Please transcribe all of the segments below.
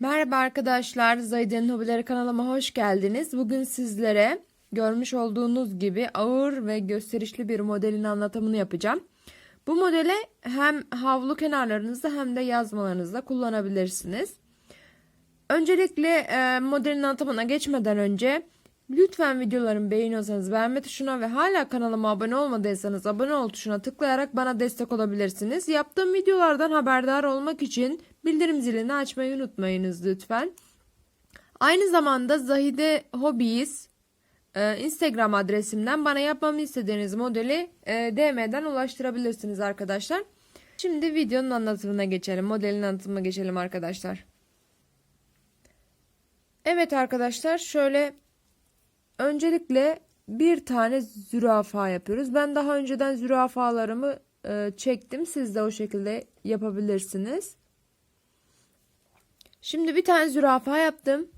Merhaba arkadaşlar, Zahide'nin Hobileri kanalıma hoş geldiniz. Bugün sizlere görmüş olduğunuz gibi ağır ve gösterişli bir modelin anlatımını yapacağım. Bu modele hem havlu kenarlarınızda hem de yazmalarınızda kullanabilirsiniz. Öncelikle e, modelin anlatımına geçmeden önce lütfen videolarımı beğeniyorsanız beğenme tuşuna ve hala kanalıma abone olmadıysanız abone ol tuşuna tıklayarak bana destek olabilirsiniz. Yaptığım videolardan haberdar olmak için bildirim zilini açmayı unutmayınız lütfen. Aynı zamanda Zahide Hobbies e, Instagram adresimden bana yapmamı istediğiniz modeli e, DM'den ulaştırabilirsiniz arkadaşlar. Şimdi videonun anlatımına geçelim. Modelin anlatımına geçelim arkadaşlar. Evet arkadaşlar şöyle öncelikle bir tane zürafa yapıyoruz. Ben daha önceden zürafalarımı e, çektim. Siz de o şekilde yapabilirsiniz. Şimdi bir tane zürafa yaptım.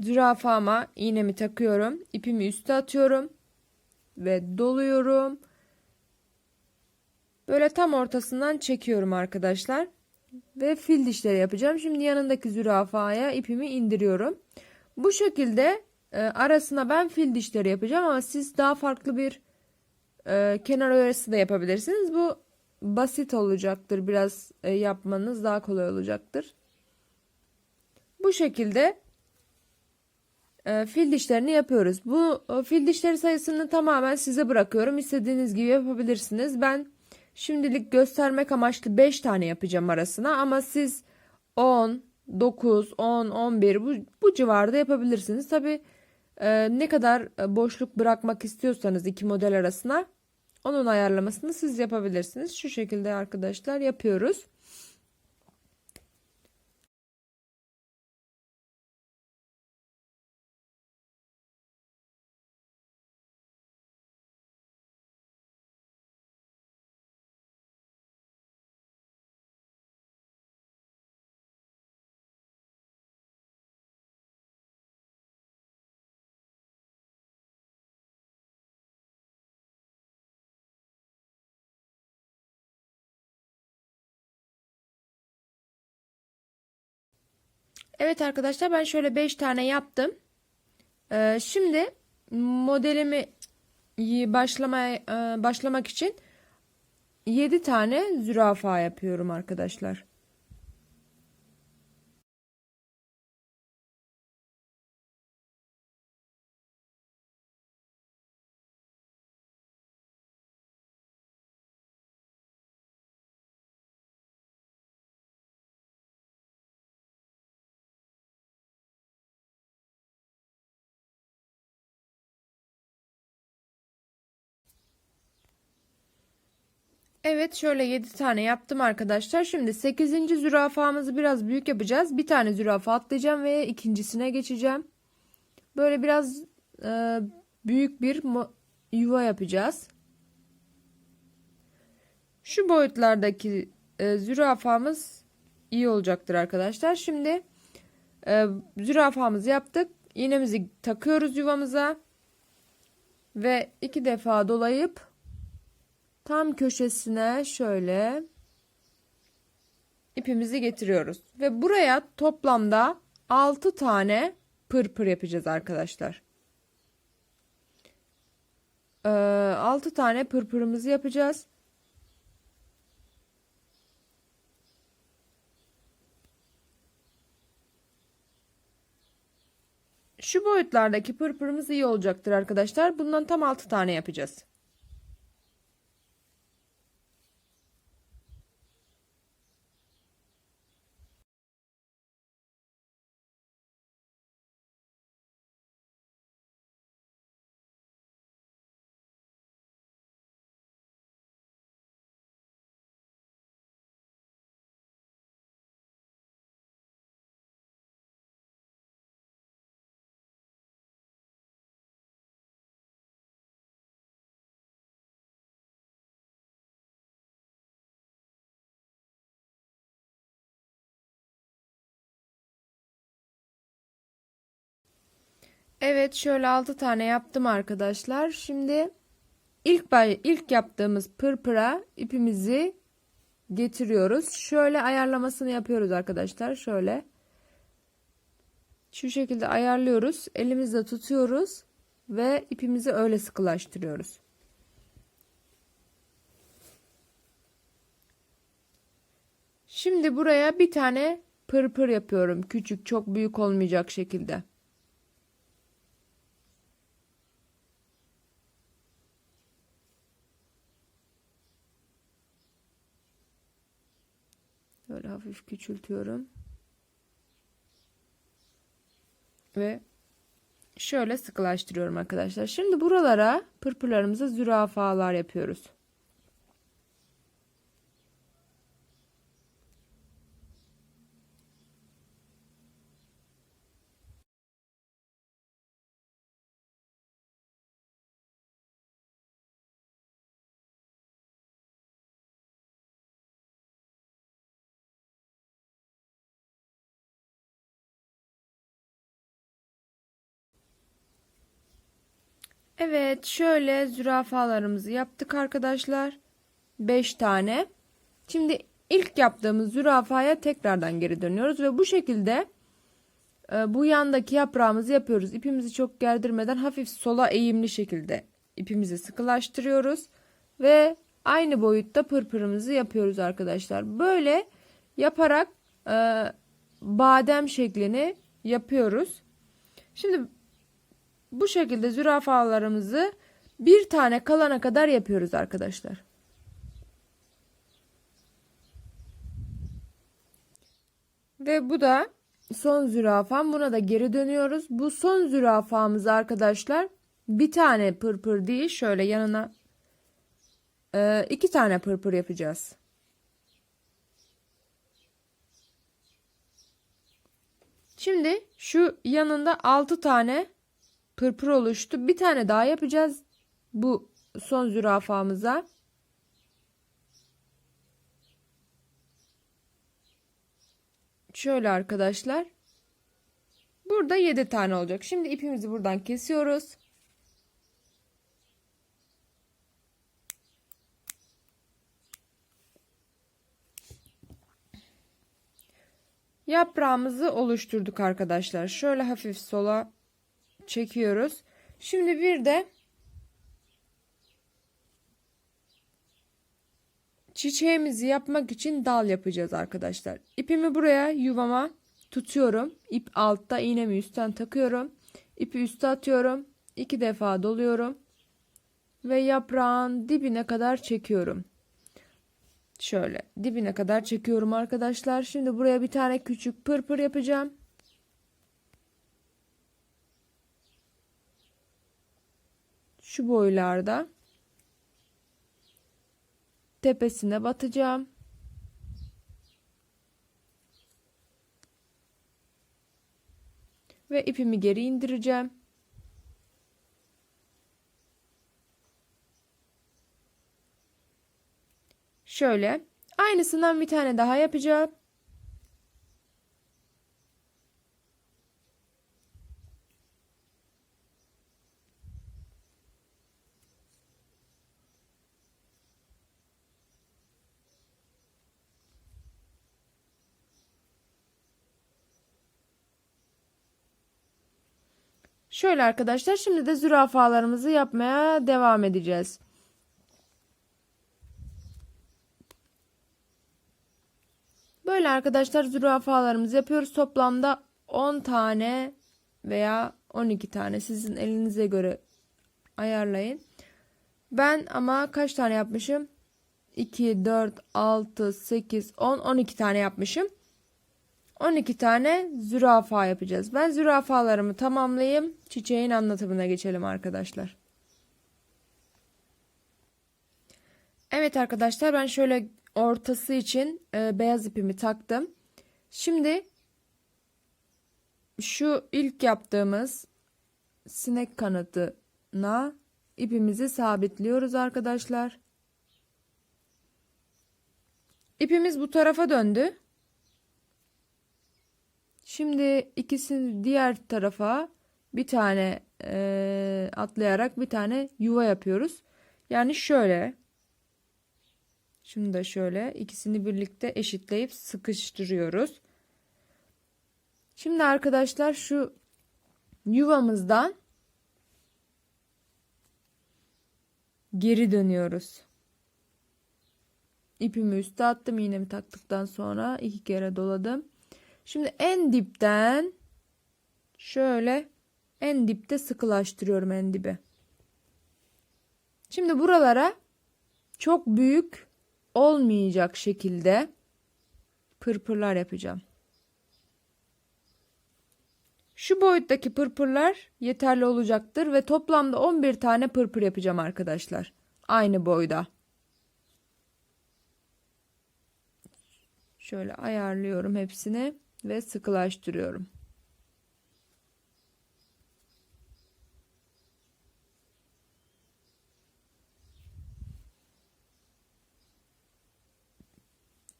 Zürafama iğnemi takıyorum. ipimi üste atıyorum. Ve doluyorum. Böyle tam ortasından çekiyorum arkadaşlar. Ve fil dişleri yapacağım. Şimdi yanındaki zürafaya ipimi indiriyorum. Bu şekilde e, arasına ben fil dişleri yapacağım ama siz daha farklı bir e, kenar öresi de yapabilirsiniz. Bu basit olacaktır. Biraz e, yapmanız daha kolay olacaktır. Bu şekilde e, fil dişlerini yapıyoruz. Bu e, fil dişleri sayısını tamamen size bırakıyorum. İstediğiniz gibi yapabilirsiniz. Ben şimdilik göstermek amaçlı 5 tane yapacağım arasına ama siz 10, 9, 10, 11 bu, bu civarda yapabilirsiniz. Tabi e, ne kadar e, boşluk bırakmak istiyorsanız iki model arasına onun ayarlamasını siz yapabilirsiniz. Şu şekilde arkadaşlar yapıyoruz. Evet arkadaşlar ben şöyle 5 tane yaptım. Ee, şimdi modelimi başlamaya e, başlamak için 7 tane zürafa yapıyorum arkadaşlar. Evet şöyle 7 tane yaptım arkadaşlar. Şimdi 8. zürafamızı biraz büyük yapacağız. Bir tane zürafa atlayacağım ve ikincisine geçeceğim. Böyle biraz e, büyük bir yuva yapacağız. Şu boyutlardaki e, zürafamız iyi olacaktır arkadaşlar. Şimdi e, zürafamızı yaptık. İğnemizi takıyoruz yuvamıza. Ve iki defa dolayıp tam köşesine şöyle ipimizi getiriyoruz. Ve buraya toplamda 6 tane pırpır yapacağız arkadaşlar. Ee, 6 tane pırpırımızı yapacağız. Şu boyutlardaki pırpırımız iyi olacaktır arkadaşlar. Bundan tam 6 tane yapacağız. Evet şöyle 6 tane yaptım arkadaşlar. Şimdi ilk bay ilk yaptığımız pırpıra ipimizi getiriyoruz. Şöyle ayarlamasını yapıyoruz arkadaşlar. Şöyle Şu şekilde ayarlıyoruz. Elimizle tutuyoruz ve ipimizi öyle sıkılaştırıyoruz. Şimdi buraya bir tane pırpır yapıyorum. Küçük, çok büyük olmayacak şekilde. Böyle hafif küçültüyorum. Ve şöyle sıkılaştırıyorum arkadaşlar. Şimdi buralara pırpırlarımıza zürafalar yapıyoruz. Evet şöyle zürafalarımızı yaptık arkadaşlar. 5 tane. Şimdi ilk yaptığımız zürafaya tekrardan geri dönüyoruz ve bu şekilde e, bu yandaki yaprağımızı yapıyoruz. İpimizi çok gerdirmeden hafif sola eğimli şekilde ipimizi sıkılaştırıyoruz ve aynı boyutta pırpırımızı yapıyoruz arkadaşlar. Böyle yaparak e, badem şeklini yapıyoruz. Şimdi bu şekilde zürafalarımızı bir tane kalana kadar yapıyoruz arkadaşlar. Ve bu da son zürafam. Buna da geri dönüyoruz. Bu son zürafamız arkadaşlar bir tane pırpır değil şöyle yanına e, iki tane pırpır yapacağız. Şimdi şu yanında altı tane pırpır oluştu. Bir tane daha yapacağız bu son zürafamıza. Şöyle arkadaşlar. Burada 7 tane olacak. Şimdi ipimizi buradan kesiyoruz. Yaprağımızı oluşturduk arkadaşlar. Şöyle hafif sola çekiyoruz. Şimdi bir de çiçeğimizi yapmak için dal yapacağız arkadaşlar. İpimi buraya yuvama tutuyorum. İp altta iğnemi üstten takıyorum. İpi üste atıyorum. iki defa doluyorum. Ve yaprağın dibine kadar çekiyorum. Şöyle dibine kadar çekiyorum arkadaşlar. Şimdi buraya bir tane küçük pırpır yapacağım. Şu boylarda tepesine batacağım. Ve ipimi geri indireceğim. Şöyle aynısından bir tane daha yapacağım. Şöyle arkadaşlar şimdi de zürafalarımızı yapmaya devam edeceğiz. Böyle arkadaşlar zürafalarımızı yapıyoruz. Toplamda 10 tane veya 12 tane sizin elinize göre ayarlayın. Ben ama kaç tane yapmışım? 2, 4, 6, 8, 10, 12 tane yapmışım. 12 tane zürafa yapacağız. Ben zürafalarımı tamamlayayım. Çiçeğin anlatımına geçelim arkadaşlar. Evet arkadaşlar ben şöyle ortası için e, beyaz ipimi taktım. Şimdi şu ilk yaptığımız sinek kanadına ipimizi sabitliyoruz arkadaşlar. İpimiz bu tarafa döndü. Şimdi ikisini diğer tarafa bir tane e, atlayarak bir tane yuva yapıyoruz. Yani şöyle. Şunu da şöyle ikisini birlikte eşitleyip sıkıştırıyoruz. Şimdi arkadaşlar şu yuvamızdan geri dönüyoruz. İpimi üste attım iğnemi taktıktan sonra iki kere doladım. Şimdi en dipten şöyle en dipte sıkılaştırıyorum en dibe. Şimdi buralara çok büyük olmayacak şekilde pırpırlar yapacağım. Şu boyuttaki pırpırlar yeterli olacaktır ve toplamda 11 tane pırpır yapacağım arkadaşlar. Aynı boyda. Şöyle ayarlıyorum hepsini ve sıkılaştırıyorum.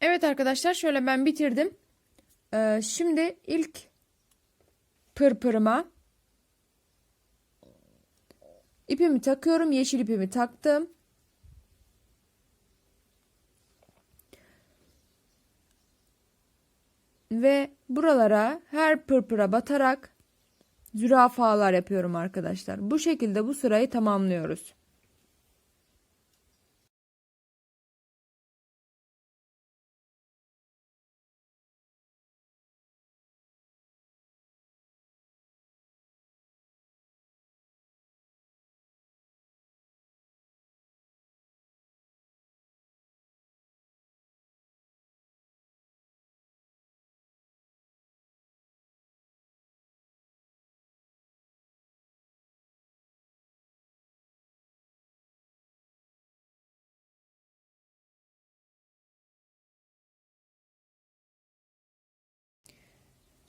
Evet arkadaşlar şöyle ben bitirdim. Ee, şimdi ilk pırpırıma ipimi takıyorum. Yeşil ipimi taktım. Ve buralara her pırpıra batarak zürafalar yapıyorum arkadaşlar. Bu şekilde bu sırayı tamamlıyoruz.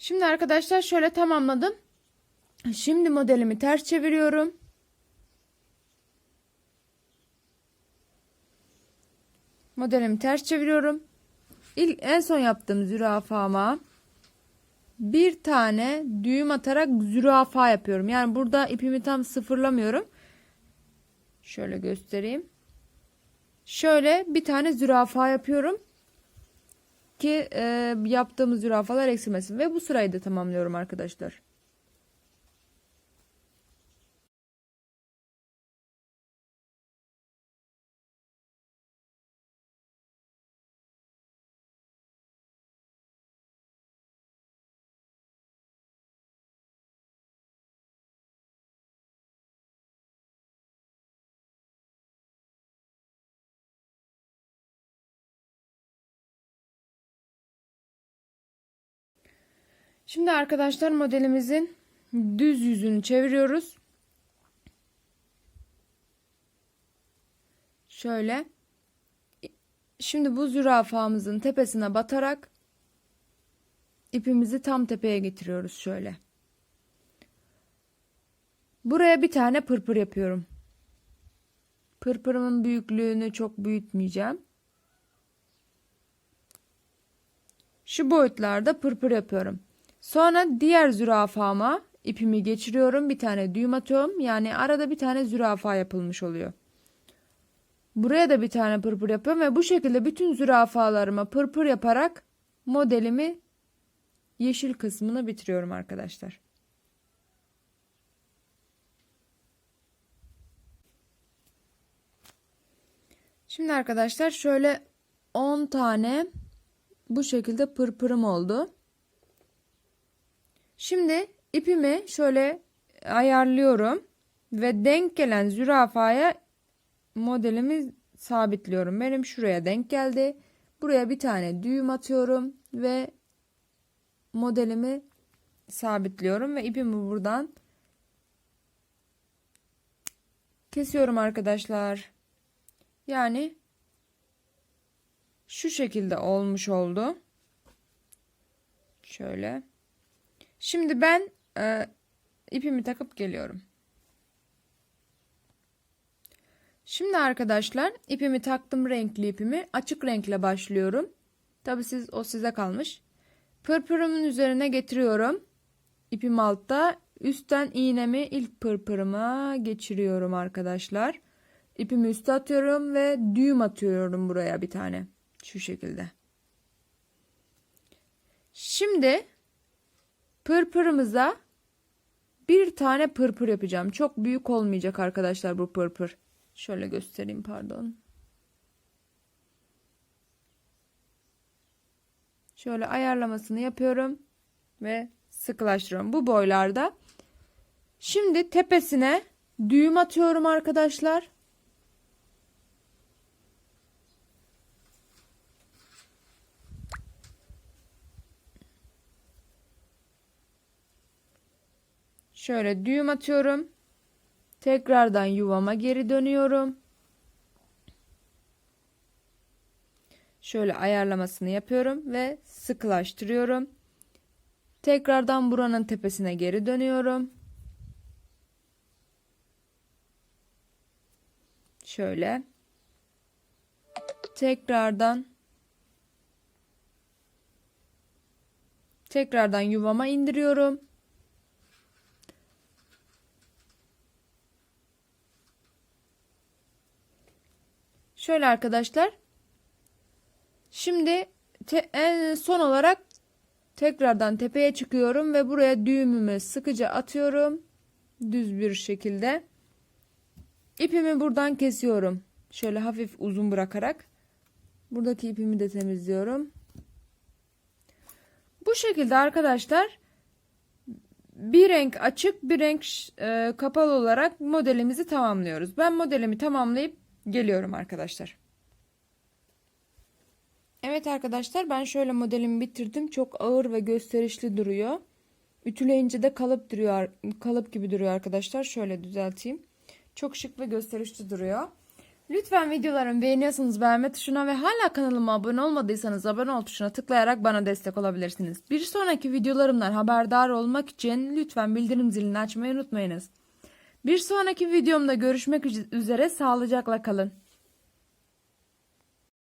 Şimdi arkadaşlar şöyle tamamladım. Şimdi modelimi ters çeviriyorum. Modelimi ters çeviriyorum. İlk en son yaptığım zürafama bir tane düğüm atarak zürafa yapıyorum. Yani burada ipimi tam sıfırlamıyorum. Şöyle göstereyim. Şöyle bir tane zürafa yapıyorum ki e, yaptığımız zürafalar eksilmesin ve bu sırayı da tamamlıyorum arkadaşlar. Şimdi arkadaşlar modelimizin düz yüzünü çeviriyoruz. Şöyle. Şimdi bu zürafamızın tepesine batarak ipimizi tam tepeye getiriyoruz şöyle. Buraya bir tane pırpır yapıyorum. Pırpırımın büyüklüğünü çok büyütmeyeceğim. Şu boyutlarda pırpır yapıyorum. Sonra diğer zürafama ipimi geçiriyorum. Bir tane düğüm atıyorum. Yani arada bir tane zürafa yapılmış oluyor. Buraya da bir tane pırpır yapıyorum ve bu şekilde bütün zürafalarıma pırpır yaparak modelimi yeşil kısmını bitiriyorum arkadaşlar. Şimdi arkadaşlar şöyle 10 tane bu şekilde pırpırım oldu. Şimdi ipimi şöyle ayarlıyorum ve denk gelen zürafaya modelimi sabitliyorum. Benim şuraya denk geldi. Buraya bir tane düğüm atıyorum ve modelimi sabitliyorum ve ipimi buradan kesiyorum arkadaşlar. Yani şu şekilde olmuş oldu. Şöyle. Şimdi ben e, ipimi takıp geliyorum. Şimdi arkadaşlar ipimi taktım renkli ipimi. Açık renkle başlıyorum. Tabi siz o size kalmış. Pırpırımın üzerine getiriyorum. İpim altta. Üstten iğnemi ilk pırpırıma geçiriyorum arkadaşlar. İpimi üste atıyorum ve düğüm atıyorum buraya bir tane. Şu şekilde. Şimdi Pırpırımıza bir tane pırpır yapacağım. Çok büyük olmayacak arkadaşlar bu pırpır. Şöyle göstereyim pardon. Şöyle ayarlamasını yapıyorum ve sıkılaştırıyorum. Bu boylarda. Şimdi tepesine düğüm atıyorum arkadaşlar. Şöyle düğüm atıyorum. Tekrardan yuvama geri dönüyorum. Şöyle ayarlamasını yapıyorum ve sıkılaştırıyorum. Tekrardan buranın tepesine geri dönüyorum. Şöyle. Tekrardan tekrardan yuvama indiriyorum. Şöyle arkadaşlar. Şimdi en son olarak tekrardan tepeye çıkıyorum ve buraya düğümümü sıkıca atıyorum. Düz bir şekilde. İpimi buradan kesiyorum. Şöyle hafif uzun bırakarak. Buradaki ipimi de temizliyorum. Bu şekilde arkadaşlar bir renk açık bir renk e, kapalı olarak modelimizi tamamlıyoruz. Ben modelimi tamamlayıp geliyorum arkadaşlar. Evet arkadaşlar ben şöyle modelimi bitirdim. Çok ağır ve gösterişli duruyor. Ütüleyince de kalıp duruyor, kalıp gibi duruyor arkadaşlar. Şöyle düzelteyim. Çok şık ve gösterişli duruyor. Lütfen videolarımı beğeniyorsanız beğenme tuşuna ve hala kanalıma abone olmadıysanız abone ol tuşuna tıklayarak bana destek olabilirsiniz. Bir sonraki videolarımdan haberdar olmak için lütfen bildirim zilini açmayı unutmayınız. Bir sonraki videomda görüşmek üzere sağlıcakla kalın.